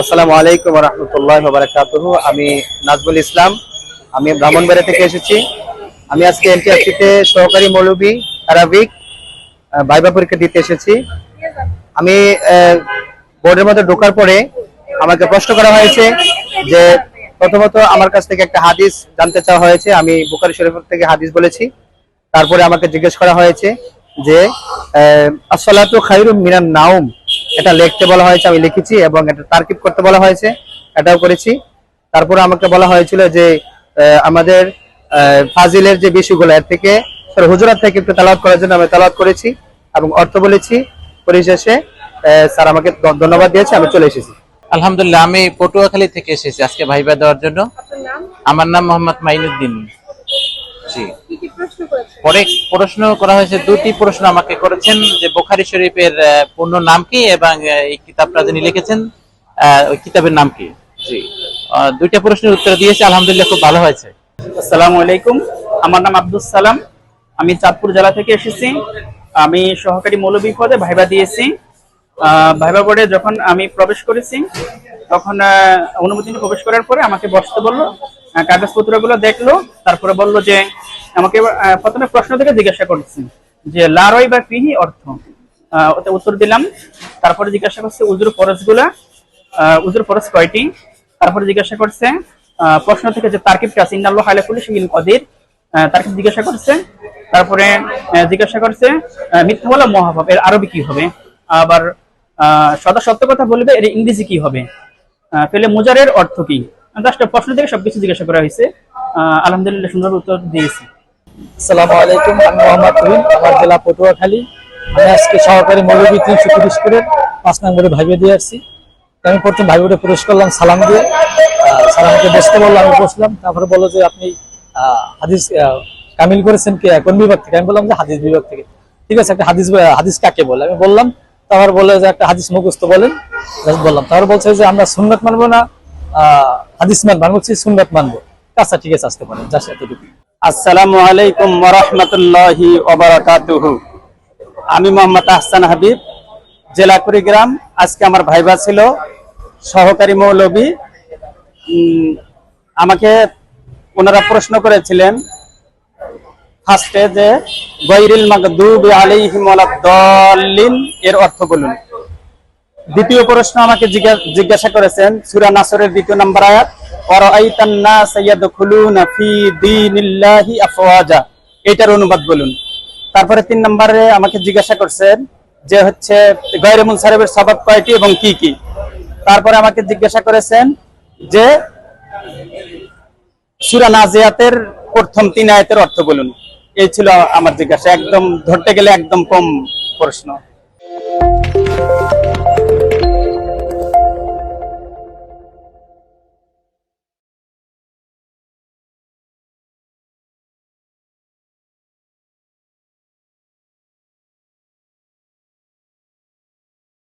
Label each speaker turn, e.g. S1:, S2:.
S1: আসসালামু আলাইকুম রহমতুল্লাহ বারাকাতুহু। আমি নাজমুল ইসলাম। আমি ব্রাহ্মণবাড়ি থেকে এসেছি। আমি আজকে এনটিআরসিতে সহকারী মৌলবী আরাবিক ভাইবা পরীক্ষা দিতে এসেছি। আমি বোর্ডের মধ্যে ঢোকার পরে আমাকে প্রশ্ন করা হয়েছে যে প্রথমত আমার কাছ থেকে একটা হাদিস জানতে চাওয়া হয়েছে। আমি বুখারি শরীফ থেকে হাদিস বলেছি। তারপরে আমাকে জিজ্ঞেস করা হয়েছে যে আহ, আসসালাতু খায়রুম মিনান নাউম এটা লিখতে বলা হয়েছে আমি লিখেছি এবং এটা তারকিব করতে বলা হয়েছে এটাও করেছি। তারপরে আমাকে বলা হয়েছিল যে আহ, আমাদের আহ, ফাজিলের যে বিষয়গুলো এর থেকে সরি, হুজুরাত থেকে একটু তালাওয়াত করার জন্য আমি তালাওয়াত করেছি এবং অর্থ বলেছি। পরিশেষে আহ, স্যার আমাকে ধন্যবাদ দিয়েছে আমি চলে এসেছি।
S2: আলহামদুলিল্লাহ আমি পটুয়াখালী থেকে এসেছি আজকে ভাইবা দেওয়ার জন্য। আমার নাম মোহাম্মদ মাইনুদ্দিন। জি।
S3: কি কি প্রশ্ন করেছেন?
S2: পরে প্রশ্ন করা হয়েছে দুটি প্রশ্ন আমাকে করেছেন যে বোখারি শরীফের পূর্ণ নাম কি এবং এই কিতাবটা যিনি লিখেছেন আহ, ওই কিতাবের নাম কি? জি। আহ, দুইটা প্রশ্নের উত্তর দিয়েছে আলহামদুলিল্লাহ খুব ভালো হয়েছে।
S4: আসসালামু আলাইকুম। আমার নাম আব্দুল সালাম। আমি চাঁদপুর জেলা থেকে এসেছি। আমি সহকারী মৌলবী পদে ভাইবা দিয়েছি। আহ, ভাইবা বোর্ডে যখন আমি প্রবেশ করেছি তখন আহ, অনুমতি প্রবেশ করার পরে আমাকে বসতে বলল কাগজপত্রগুলো দেখল তারপরে বলল যে আমাকে প্রথমে প্রশ্ন থেকে জিজ্ঞাসা করছে যে লারই বা পিহি অর্থ? উত্তর দিলাম। তারপরে জিজ্ঞাসা করছে উজুর ফরজগুলা উজুর ফরজ কয়টি? তারপরে জিজ্ঞাসা করছে প্রশ্ন থেকে যে তারকিবটা আছে? ইন্নাল্লাহ আলা কুল্লি শাইইন কদির। তারকিব জিজ্ঞাসা করছে তারপরে জিজ্ঞাসা করছে মিথ্যা বলা মহাভাব এর আরবি কি হবে? আবার সদা সত্য কথা বলবে এর ইংরেজি কি হবে? আহ, পেলে মুজারের অর্থ কি? জাস্ট প্রশ্ন থেকে সবকিছু জিজ্ঞাসা করা হয়েছে। আলহামদুলিল্লাহ সুন্দর উত্তর দিয়েছি।
S5: আমি মোহাম্মদ আমার জেলা পটুয়াখালী। আমি আজকে সহকারী পাঁচ নম্বরে ভাইবে দিয়ে আসছি। আমি প্রথম প্রবেশ করলাম, সালাম দিয়ে। সালামকে বসলাম। তারপরে যে, আপনি হাদিস কামিল করেছেন কে? কোন বিভাগ থেকে? আমি বললাম যে, হাদিস বিভাগ থেকে। ঠিক আছে, একটা হাদিস হাদিস কাকে বলে? আমি বললাম, তারপর বলে যে, একটা হাদিস মুখস্থ বলেন। বললাম। তারপর বলছে যে, আমরা সুন্নত মানবো না হাদিস মানবো আমি বলছি সুন্নত মানবো। আচ্ছা ঠিক আছে, আসতে পারেন। জাস্ট এতটুকু
S4: আসসালামু আলাইকুম ওরহমতুল্লাহি ওবরাকাতুহু আমি মোহাম্মদ আহসান হাবিব, জেলা কুড়িগ্রাম। আজকে আমার ভাইবা ছিল সহকারী মৌলবী। আমাকে ওনারা প্রশ্ন করেছিলেন ফার্স্টে যে গৈরিল মাগদুবি আলাইহিম ওয়ালাদ-দাল্লিন এর অর্থ বলুন। দ্বিতীয় প্রশ্ন আমাকে জিজ্ঞা- জিজ্ঞাসা করেছেন, সূরা নাসরের দ্বিতীয় নম্বর আয়াত এটার অনুবাদ বলুন। তারপরে তিন নম্বরে আমাকে জিজ্ঞাসা করছেন যে হচ্ছে গয়রে সাহেবের সবাব কয়টি এবং কি কি? তারপরে আমাকে জিজ্ঞাসা করেছেন যে সুরা নাজিয়াতের প্রথম তিন আয়াতের অর্থ বলুন। এই ছিল আমার জিজ্ঞাসা। একদম ধরতে গেলে একদম কম প্রশ্ন।